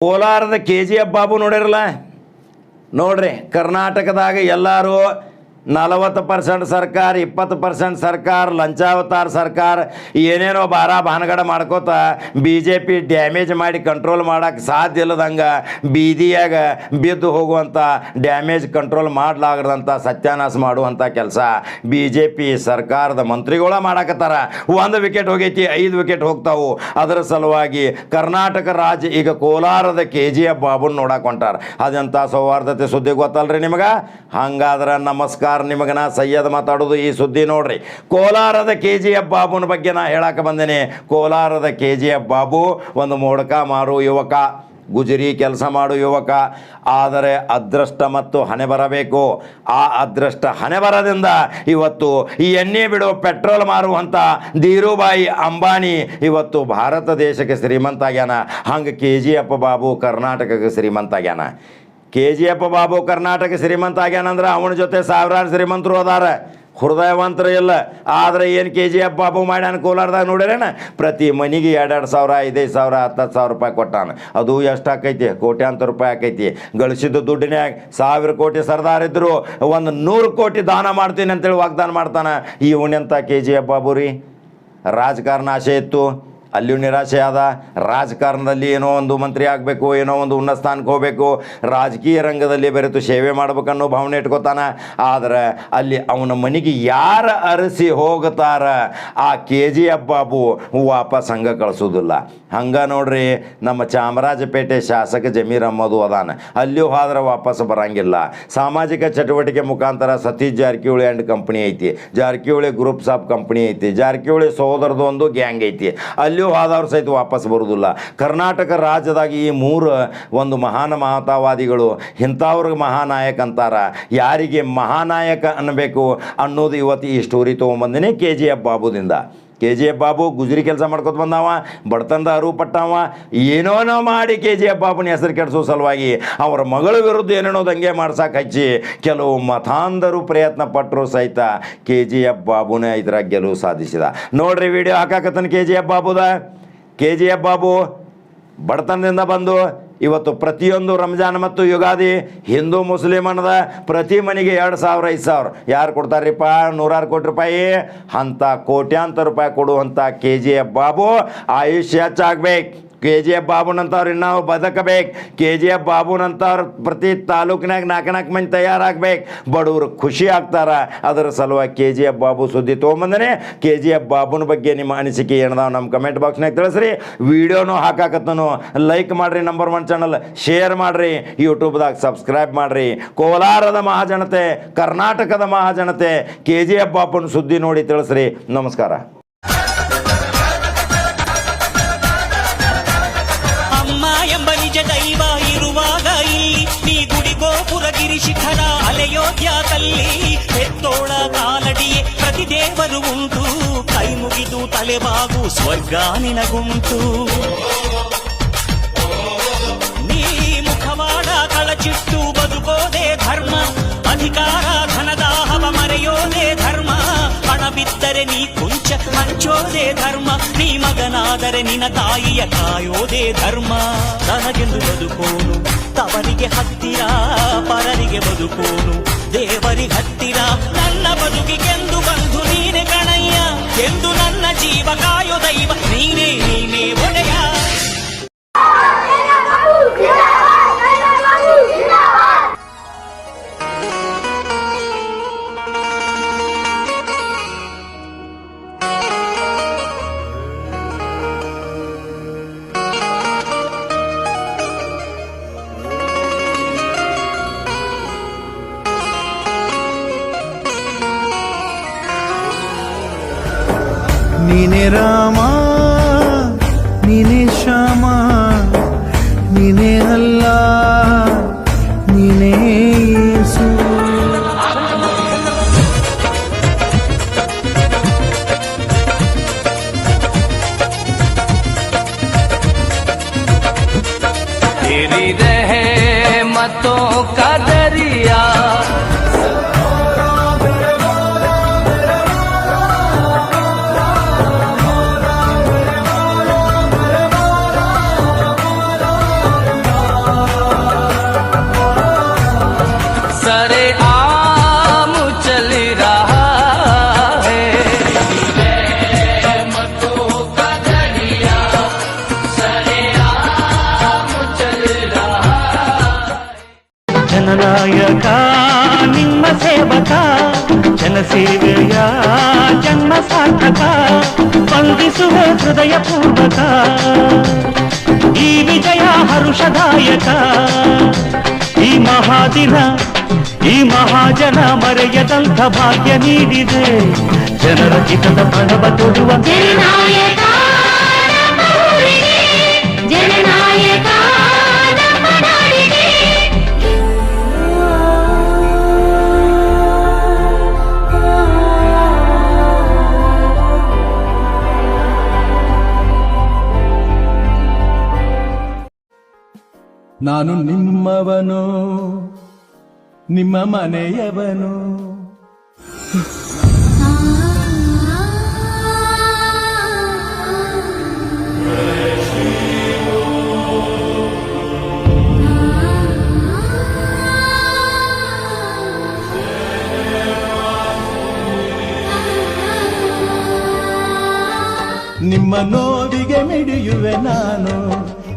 ಕೋಲಾರದ K G F Babu ನೋಡಿರಲ್ಲ? ನೋಡ್ರಿ ಕರ್ನಾಟಕದಾಗ ಎಲ್ಲರೂ ನಲವತ್ತು ಪರ್ಸೆಂಟ್ ಸರ್ಕಾರ, ಇಪ್ಪತ್ತು ಪರ್ಸೆಂಟ್ ಸರ್ಕಾರ, ಲಂಚಾವತಾರ ಸರ್ಕಾರ, ಏನೇನೋ ಬಾರ ಭಾನಗಡ ಮಾಡ್ಕೋತ ಬಿ ಜೆ ಪಿ ಡ್ಯಾಮೇಜ್ ಮಾಡಿ ಕಂಟ್ರೋಲ್ ಮಾಡೋಕ್ಕೆ ಸಾಧ್ಯ ಇಲ್ಲದಂಗೆ ಬೀದಿಯಾಗ ಬಿದ್ದು ಹೋಗುವಂಥ ಡ್ಯಾಮೇಜ್ ಕಂಟ್ರೋಲ್ ಮಾಡಲಾಗದಂಥ ಸತ್ಯಾನಾಶ ಮಾಡುವಂಥ ಕೆಲಸ ಬಿ ಜೆ ಪಿ ಸರ್ಕಾರದ ಮಂತ್ರಿಗಳ ಮಾಡಾಕತ್ತಾರ. ಒಂದು ವಿಕೆಟ್ ಹೋಗೈತಿ, ಐದು ವಿಕೆಟ್ ಹೋಗ್ತಾವು. ಅದರ ಸಲುವಾಗಿ ಕರ್ನಾಟಕ ರಾಜ್ಯ ಈಗ ಕೋಲಾರದ ಕೆ ಜಿ ಎಫ್ ಬಾಬುನ್ ನೋಡಕ್ಕೆ ಹೊಂಟಾರ. ಅದೆಂಥ ಸೌಹಾರ್ದತೆ ಸುದ್ದಿ ಗೊತ್ತಲ್ರಿ ನಿಮಗೆ? ಹಂಗಾದ್ರೆ ನಮಸ್ಕಾರ. ನಿಮಗೆ ನಾ ಸಯ್ಯದ್ ಮಾತಾಡೋದು ಈ ಸುದ್ದಿ ನೋಡ್ರಿ. ಕೋಲಾರದ ಕೆ ಜಿ ಎಫ್ ಬಾಬುನ ಬಗ್ಗೆ ನಾ ಹೇಳಕ್ಕೆ ಬಂದೇನೆ. ಕೋಲಾರದ ಕೆ ಜಿ ಎಫ್ ಬಾಬು ಒಂದು ಮೋಡಕ ಮಾರು ಯುವಕ. ಗುಜರಿ ಕೆಲಸ ಮಾಡು ಯುವಕ. ಆದರೆ ಅದೃಷ್ಟ ಮತ್ತು ಹಣೆ ಬರಬೇಕು. ಆ ಅದೃಷ್ಟ ಹಣೆ ಬರದಿಂದ ಇವತ್ತು ಈ ಎಣ್ಣೆ ಬಿಡೋ, ಪೆಟ್ರೋಲ್ ಮಾರುವಂಥ ಧೀರುಬಾಯಿ ಅಂಬಾನಿ ಇವತ್ತು ಭಾರತ ದೇಶಕ್ಕೆ ಶ್ರೀಮಂತ ಆಗ್ಯಾನ. ಹಂಗೆ ಕೆ ಜಿ ಎಫ್ ಬಾಬು ಕರ್ನಾಟಕಕ್ಕೆ ಶ್ರೀಮಂತ ಆಗ್ಯಾನ. K G F Babu Karnataka ಶ್ರೀಮಂತ ಆಗ್ಯಾನಂದ್ರೆ ಅವನ ಜೊತೆ ಸಾವಿರಾರು ಶ್ರೀಮಂತರು ಅದಾರ. ಹೃದಯವಂತರು ಇಲ್ಲ. ಆದರೆ ಏನು ಕೆ ಜಿ ಎಫ್ ಬಾಬು ಮಾಡ್ಯಾನ ಕೋಲಾರದಾಗ ನೋಡಿರೇನ ಪ್ರತಿ ಮನೆಗೆ ಎರಡೆರಡು ಸಾವಿರ, ಐದೈದು ಸಾವಿರ, ಹತ್ತತ್ತು ಸಾವಿರ ರೂಪಾಯಿ ಕೊಟ್ಟಾನ. ಅದು ಎಷ್ಟು ಆಕೈತಿ ಕೋಟ್ಯಾಂತರ ರೂಪಾಯಿ ಆಕೈತಿ. ಗಳಿಸಿದ ದುಡ್ಡಿನ್ಯಾಗ ಸಾವಿರ ಕೋಟಿ ಸರ್ದಾರ ಇದ್ದರು ಒಂದು ನೂರು ಕೋಟಿ ದಾನ ಮಾಡ್ತೀನಿ ಅಂತೇಳಿ ವಾಗ್ದಾನ ಮಾಡ್ತಾನೆ. ಇವನೆಂತ ಕೆ ಜಿ ಎಫ್ ಬಾಬು ರೀ ರಾಜಕಾರಣ ಆಸೆ ಇತ್ತು. ಅಲ್ಲಿಯೂ ನಿರಾಶೆ ಆದ ರಾಜಕಾರಣದಲ್ಲಿ ಏನೋ ಒಂದು ಮಂತ್ರಿ ಆಗಬೇಕು, ಏನೋ ಒಂದು ಉನ್ನತ ಸ್ಥಾನಕ್ಕೆ ಹೋಗಬೇಕು, ರಾಜಕೀಯ ರಂಗದಲ್ಲಿ ಬೆರೆತು ಸೇವೆ ಮಾಡ್ಬೇಕನ್ನೋ ಭಾವನೆ ಇಟ್ಕೋತಾನೆ. ಆದರೆ ಅಲ್ಲಿ ಅವನ ಮನೆಗೆ ಯಾರು ಅರಸಿ ಹೋಗ್ತಾರ? ಆ ಕೆ ಜಿ ಅಬ್ಬಾಬು ಬಾಬು ವಾಪಸ್ ಹಂಗೆ ಕಳಿಸೋದಿಲ್ಲ. ಹಂಗೆ ನೋಡ್ರಿ, ನಮ್ಮ ಚಾಮರಾಜಪೇಟೆ ಶಾಸಕ ಜಮೀರ್ ಅಹಮ್ಮದು ಅದಾನ. ಅಲ್ಲಿಯೂ ಹೋದ್ರೆ ವಾಪಸ್ ಬರಂಗಿಲ್ಲ. ಸಾಮಾಜಿಕ ಚಟುವಟಿಕೆ ಮುಖಾಂತರ ಸತೀಶ್ ಜಾರಕಿಹೊಳಿ ಆ್ಯಂಡ್ ಕಂಪ್ನಿ ಐತಿ. ಜಾರಕಿಹೊಳಿ ಗ್ರೂಪ್ಸ್ ಆಫ್ ಕಂಪ್ನಿ ಐತಿ. ಜಾರಕಿಹೊಳಿ ಸೋದರದೊಂದು ಗ್ಯಾಂಗ್ ಐತಿ. ಅಲ್ಲಿಯೂ ಹೋದವ್ರು ಸಹಿತ ವಾಪಸ್ ಬರುವುದಿಲ್ಲ. ಕರ್ನಾಟಕ ರಾಜ್ಯದಾಗ ಈ ಮೂರು ಒಂದು ಮಹಾನ್ ಮಹತಾವಾದಿಗಳು ಇಂಥವ್ರಿಗೆ ಮಹಾನಾಯಕ ಅಂತಾರ. ಯಾರಿಗೆ ಮಹಾನಾಯಕ ಅನ್ನಬೇಕು ಅನ್ನೋದು ಇವತ್ತು ಈ ಸ್ಟೋರಿ ತೊಗೊಂಬಂದಿನಿ ಕೆ ಜಿ ಎಫ್ ಬಾಬುದಿಂದ. ಕೆ ಜಿ ಎಫ್ ಬಾಬು ಗುಜರಿ ಕೆಲಸ ಮಾಡ್ಕೊತ ಬಂದವ ಬಡತನದ ಅರಿವು ಪಟ್ಟವ ಏನೋನೋ ಮಾಡಿ ಕೆ ಜಿ ಎಫ್ ಬಾಬುನ ಹೆಸರು ಕೆಡಿಸೋ ಸಲುವಾಗಿ ಅವರ ಮಗಳ ವಿರುದ್ಧ ಏನೇನೋ ದಂಗೆ ಮಾಡ್ಸಕ್ಕೆ ಹಚ್ಚಿ ಕೆಲವು ಮತಾಂಧರು ಪ್ರಯತ್ನ ಪಟ್ಟರು ಸಹಿತ ಕೆ ಜಿ ಎಫ್ ಬಾಬುನೇ ಇದರ ಗೆಲುವು ಸಾಧಿಸಿದ. ನೋಡ್ರಿ ವಿಡಿಯೋ ಹಾಕಾಕತ್ತನ ಕೆ ಜಿ ಎಫ್ ಬಾಬುದ. ಕೆ ಜಿ ಎಫ್ ಬಾಬು ಬಡತನದಿಂದ ಬಂದು ಇವತ್ತು ಪ್ರತಿಯೊಂದು ರಂಜಾನ್ ಮತ್ತು ಯುಗಾದಿ ಹಿಂದೂ ಮುಸ್ಲಿಮನದ ಪ್ರತಿ ಮನೆಗೆ ಎರಡು ಸಾವಿರ, ಐದು ಸಾವಿರ. ಯಾರು ಕೊಡ್ತಾರ್ರಿಪ್ಪ? ನೂರಾರು ಕೋಟಿ ರೂಪಾಯಿ. ಅಂಥ ಕೋಟ್ಯಾಂತರ ರೂಪಾಯಿ ಕೊಡುವಂಥ ಕೆ ಜಿ ಎಫ್ ಬಾಬು ಆಯುಷ್ಯ ಹೆಚ್ಚಾಗ್ಬೇಕು. ಕೆ ಜಿ ಎಫ್ ಬಾಬುನಂತವ್ರು ಇನ್ನಾವು ಬದುಕಬೇಕು. ಕೆ ಜಿ ಎಫ್ ಬಾಬುನಂತವ್ರು ಪ್ರತಿ ತಾಲೂಕಿನಾಗ ನಾಲ್ಕು ನಾಲ್ಕು ಮಂದಿ ತಯಾರಾಗಬೇಕು. ಬಡವರು ಖುಷಿ ಆಗ್ತಾರ. ಅದರ ಸಲುವಾಗಿ ಕೆ ಜಿ ಎಫ್ ಬಾಬು ಸುದ್ದಿ ತೊಗೊಂಬಂದನೆ. ಕೆ ಜಿ ಎಫ್ ಬಾಬುನ ಬಗ್ಗೆ ನಿಮ್ಮ ಅನಿಸಿಕೆ ಏನದಾವ ನಮ್ಮ ಕಮೆಂಟ್ ಬಾಕ್ಸ್ನಾಗ ತಿಳಿಸ್ರಿ. ವಿಡಿಯೋನು ಹಾಕಾಕತ್ತನು. ಲೈಕ್ ಮಾಡಿರಿ ನಂಬರ್ ಒನ್ ಚಾನಲ್ ಶೇರ್ ಮಾಡಿರಿ. ಯೂಟ್ಯೂಬ್ದಾಗ ಸಬ್ಸ್ಕ್ರೈಬ್ ಮಾಡಿರಿ. ಕೋಲಾರದ ಮಹಾಜನತೆ, ಕರ್ನಾಟಕದ ಮಹಾಜನತೆ ಕೆ ಜಿ ಎಫ್ ಬಾಬುನ ಸುದ್ದಿ ನೋಡಿ ತಿಳಿಸ್ರಿ. ನಮಸ್ಕಾರ. ಗೋಪುರ ಗಿರಿ ಶಿಖರ ಅಲೆಯೋದ್ಯಾದಲ್ಲಿ ಹೆತ್ತೋಳ ಕಾಲಡಿಯೇ ಪ್ರತಿ ದೇವರು ಉಂಟು ಕೈ ಮುಗಿದು ತಲೆಬಾಗು ಸ್ವರ್ಗ ನಿನಗುಂಟು ನೀ ಮುಖವಾಡ ಕಳಚಿಟ್ಟು ಬದುಕೋದೇ ಧರ್ಮ ಅಧಿಕಾರ ಧನದಾಹವ ಮರೆಯೋದೇ ಧರ್ಮ ಹಣವಿದ್ದರೆ ನೀ ಕೊಂಚ ಹಂಚೋದೇ ಧರ್ಮ ನೀ ಮಗನಾದರೆ ನಿನ್ನ ತಾಯಿಯ ಕಾಯೋದೇ ಧರ್ಮ ತನಗೆಂದು ಬದುಕೋನು ತವರಿಗೆ ಹತ್ತಿರ ಪರರಿಗೆ ಬದುಕೋನು ದೇವರಿಗೆ ಹತ್ತಿರ ನನ್ನ ಬದುಕಿಗೆಂದು ಬಂಧು ನೀನೆ ಕಣಯ್ಯ ಎಂದು ನನ್ನ ಜೀವ ಕಾಯೋ ದೈವ ನೀನೆ ರಾಮ ಜನನಾಯಕ ನಿಮ್ಮ ಸೇವಕ ಜನಸೇವೆಯ ಜನ್ಮ ಸಾರ್ಥಕ ವಂದಿಸುವ ಹೃದಯ ಪೂರ್ವಕ ಈ ವಿಜಯ ಹರುಷದಾಯಕ ಈ ಮಹಾದಿನ ಈ ಮಹಾಜನ ಮರೆಯದಂಥ ಭಾಗ್ಯ ನೀಡಿದೆ ಜನರ ಹಿತದ ಪಣವ ತೊಡುವ ಜನನಾಯಕ ನಾನು ನಿಮ್ಮವನು ನಿಮ್ಮ ಮನೆಯವನು. ನಿಮ್ಮ ನೋವಿಗೆ ಮಿಡಿಯುವೆ ನಾನು.